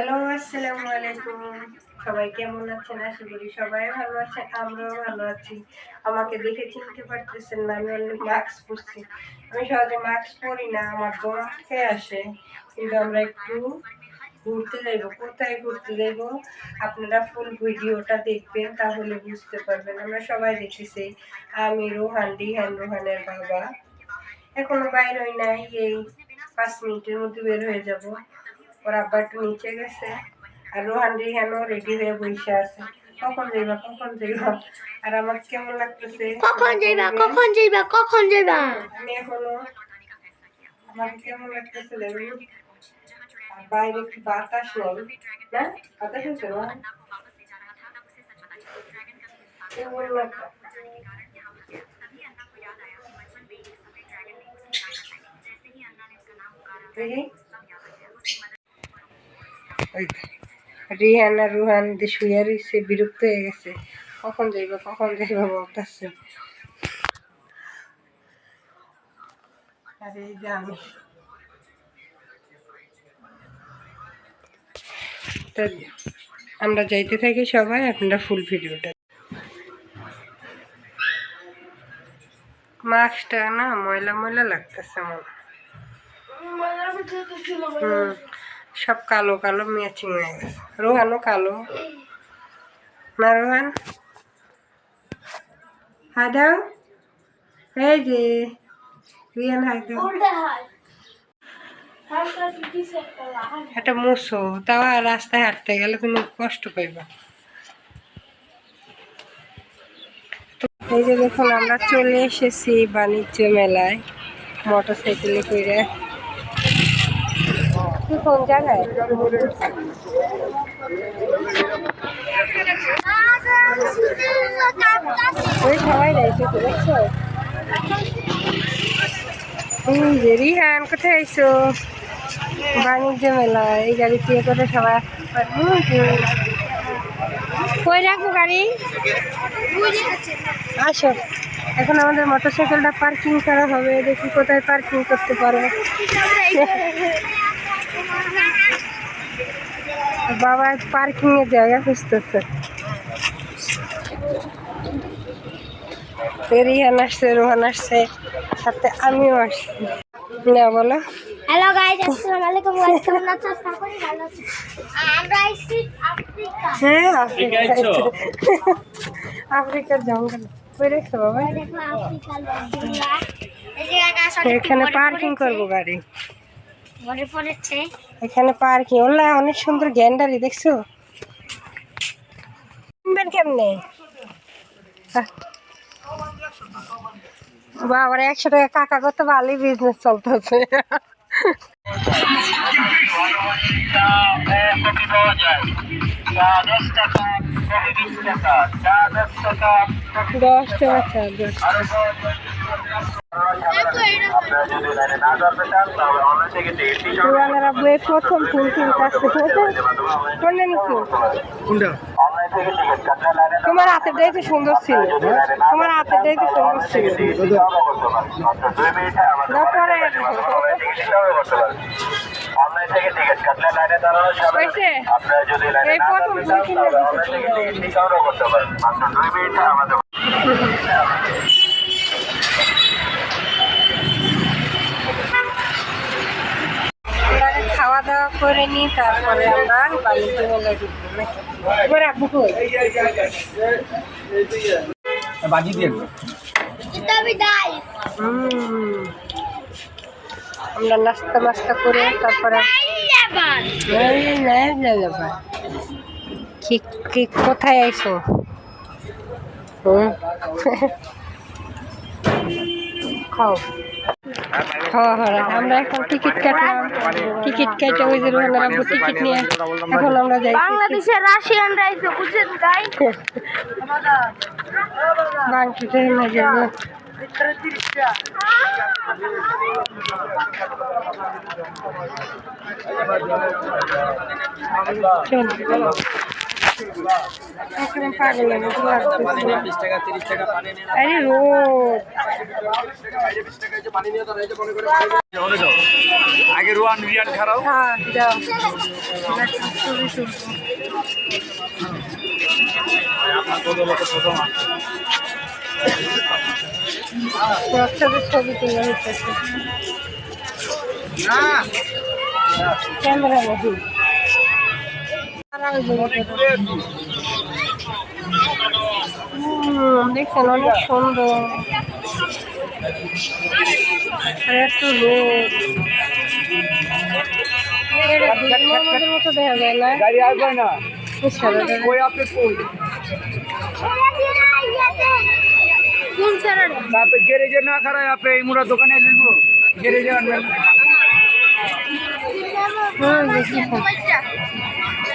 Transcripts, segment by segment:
Hello, আসসালামু আলাইকুম। সবাই কেমন আছেন? আশা করি সবাই ভালো আছেন, আমরাও ভালো আছি। আমাকে দেখে চিনতে পারতেছেন না, আমি অনেক মাস্ক পরছি। আমি সহজে মাস্ক পরি না, আমার দম আটকে আসে, কিন্তু আমরা একটু ঘুরতে যাইব। কোথায় ঘুরতে যাইব? আপনারা ফুল ভিডিওটা দেখবেন, তাহলে বুঝতে পারবেন। আমরা সবাই দেখেছি, আমি, রোহান, রিহান, রোহানের বাবা। এখনও বাইর হই নাই, এই পাঁচ মিনিটের মধ্যে বের হয়ে যাব। ওর আব্বা একটু নিচে গেছে আর রোহান রিহানও রেডি হয়ে বসে আছে কখন যাইবা কখন যাইবা আর আমার কেমন লাগতেছে কখন যাইবা কখন যাইবা কখন যাইবা আমি এখনও আমার কেমন লাগতেছে দেখুন আর বাইরে একটু বাতাস নেই না বাতাস হচ্ছে না কেমন লাগছে? রিহান আর রুহান দিয়ে শুয়ে রয়েছে বিরক্ত হয়ে গেছে। কখন যাইবা কখন যাইবা বলতেছে। আর এই যে আমি। আমরা যাইতে থাকি সবাই আপনারা ফুল ভিডিওটা। মাস্কটা না ময়লা ময়লা লাগতেছে আমার হুম। সব কালো কালো ম্যাচিং হয়ে গেছে। রোহানও কালো। না রোহান? হাই দাও এই যে রিয়ান হাই দাও একটা মুসো তাও রাস্তায় হাঁটতে গেলে তুমি কষ্ট পাইবা। এই যে দেখুন আমরা চলে এসেছি বাণিজ্য মেলায়। মোটর সাইকেলে করে। কি কোন জায়গায় ওই সবাই যাইছে তো দেখছ রিহান কোথায় আইছো বাণিজ্য মেলা এই গাড়ি দিয়ে করে সবাই। কই রাখব গাড়ি আসো এখন আমাদের মোটর সাইকেলটা পার্কিং করা হবে দেখি কোথায় পার্কিং করতে পারব। বাবা পার্কিং এর জায়গা খুঁজতেছে রিহান আসছে রোহান আসছে সাথে আমিও আসছি। না বলো। হ্যালো গাইস আসসালামু আলাইকুম ওয়েলকাম না চেষ্টা করি ভালো আছি। আমরা আইছি আফ্রিকা। হ্যাঁ আফ্রিকা আফ্রিকার জঙ্গল। কই রেখছো বাবা? দেখো আফ্রিকা লোকগুলা এই যে এখানে এখানে পার্কিং করব গাড়ি। মনে পড়েছে? এখানে পার্কিং। ওলা অনেক সুন্দর গ্যান্ডারি দেখছ? কিনবেন কেমনে? বাবার একশো টাকা কাকা করতে ভালোই বিজনেস চলতেছে। দশ টাকা পুরানারা বইয়ে প্রথম ফুল কিনতে আসছে কোনটা তোমার হাতেরটাই তো সুন্দর ছিল তোমার হাতেরটাই তো সুন্দর ছিল টিকিট কাটলে লাইনে দাঁড়ানো যাবে হয়েছে আপনারা যদি লাইনে এই না প্রথম দাঁড়াতে ফুল চান কিনে তাহলে দিতে অনলাইন থেকে টিকিট সংগ্রহ করতে পারেন মাত্র দুই মিনিটে আমাদের আমরা আগে খাওয়া দাওয়া করে নিই তারপরে আমরা মেলায় এবার আব্বু কই? বাজি দিয়ে। আমরা নাস্তা মাস্তা করে তারপরে না, না, না, না। কি কোথায় আইছো? হুম। খাও। হ্যাঁ হ্যাঁ আমরা এখন টিকিট কাটলাম। টিকিট কেটে ওই যে রোহান আব্বু টিকিট নিয়ে এখন আমরা যাই বাংলাদেশের রাশিয়ান রাইস বুঝেন তাই? বাংকিতে না যাব। চল। একদম পাগলের মতো আরে রোদ আগে রোয়ান রিয়ান খারাপ হ্যাঁ যাও বাচ্চাদের ছবি হইতেছে ক্যামেরা বহি দেখছেন অনেক সুন্দর এত লোক মতো দেখা যায় না গাড়ি আসবে না না খারায় আপনি এই মুড়া দোকানে লিখব গ্যারেজে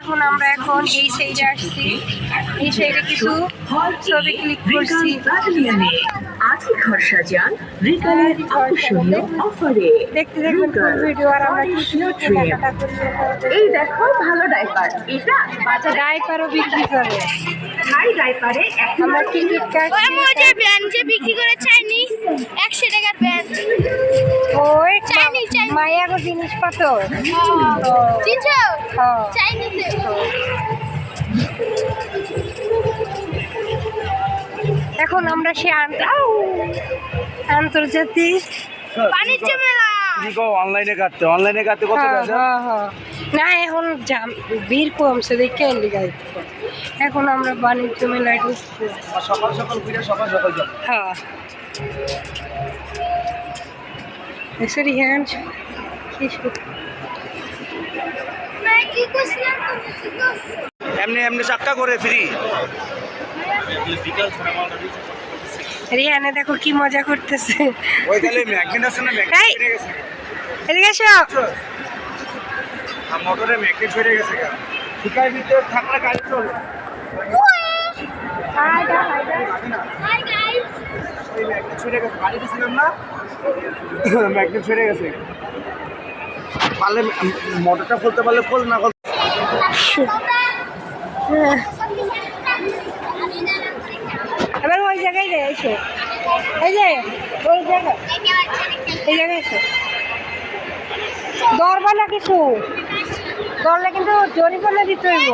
এখন আমরা এখন এই সাইডে আসছি। এই সাইডে কিছু ছবি ক্লিক করছি। বাটালিয়নে আজকে ঘর সাজান রিকালের আকর্ষণীয় অফারে দেখতে দেখবেন ভিডিও আর আমরা এই দেখো ভালো ডাইপার এটা ডাইপারও বিক্রি করে। ডাইপারে টিকিট কাটছি। ওই যে ব্যান্ড যে বিক্রি করে চাইনিজ একশো টাকার ব্যাগ। ওই চাইনিজ মায়া গো জিনিস কত চাইনিজ। এখন আমরা সে আন্তর্জাতিক। বাণিজ্য মেলা। অনলাইনে অনলাইনে হ্যাঁ, হ্যাঁ, হ্যাঁ। না এখন জাম কমছে এখন আমরা বাণিজ্য মেলায় ঢুকছি সকাল সকাল সকাল সকাল হ্যাঁ। সরি হ্যাঁ কি করছিলাম তুমি কি করছ এমনি এমনি চাক্কা করে ফ্রি। রিহানে দেখো কি মজা করতেছে। ওই তাহলে ম্যাগনেট আছে না এই! ম্যাগনেট ফিরে গেছে? এদিকে এসো। আর মোটরে ম্যাগনেট ফিরে গেছে ভিতরে থাকলে গাড়ি চলে। ম্যাগনেট ফিরে গেছে গাড়ি দিয়েছিলাম না? ম্যাগনেট ফিরে গেছে। পারলে মোটরটা খুলতে পারলে খোল, না খোল। এবার ওই জায়গায় রে এসো এই ওই জায়গা এই জায়গায় এসো। না কিছু? দরলে কিন্তু জরিমানা দিতে হইব।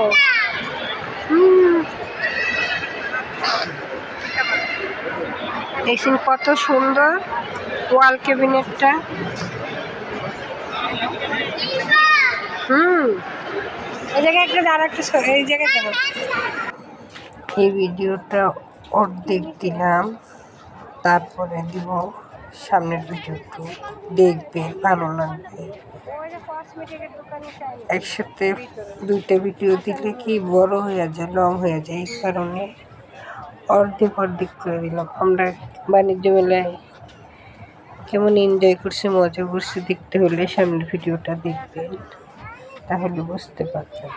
দেখছেন কত সুন্দর, ওয়াল ক্যাবিনেটটা। হুম। এই জায়গায় একটা দাঁড়া, একটা এই জায়গায় এই ভিডিওটা অর্ধেক দিলাম, তারপরে দিব সামনের ভিডিওটা দেখবে, ভালো লাগবে। একসাথে দুইটা ভিডিও দিলে কি বড় হয়ে যায়, লং হয়ে যায়, এই কারণে। অর্ধেক অর্ধেক করে দিলাম। আমরা বাণিজ্য মেলায় কেমন এনজয় করছি, মজা করছি, দেখতে হলে সামনে ভিডিওটা দেখবেন, তাহলে বুঝতে পারবেন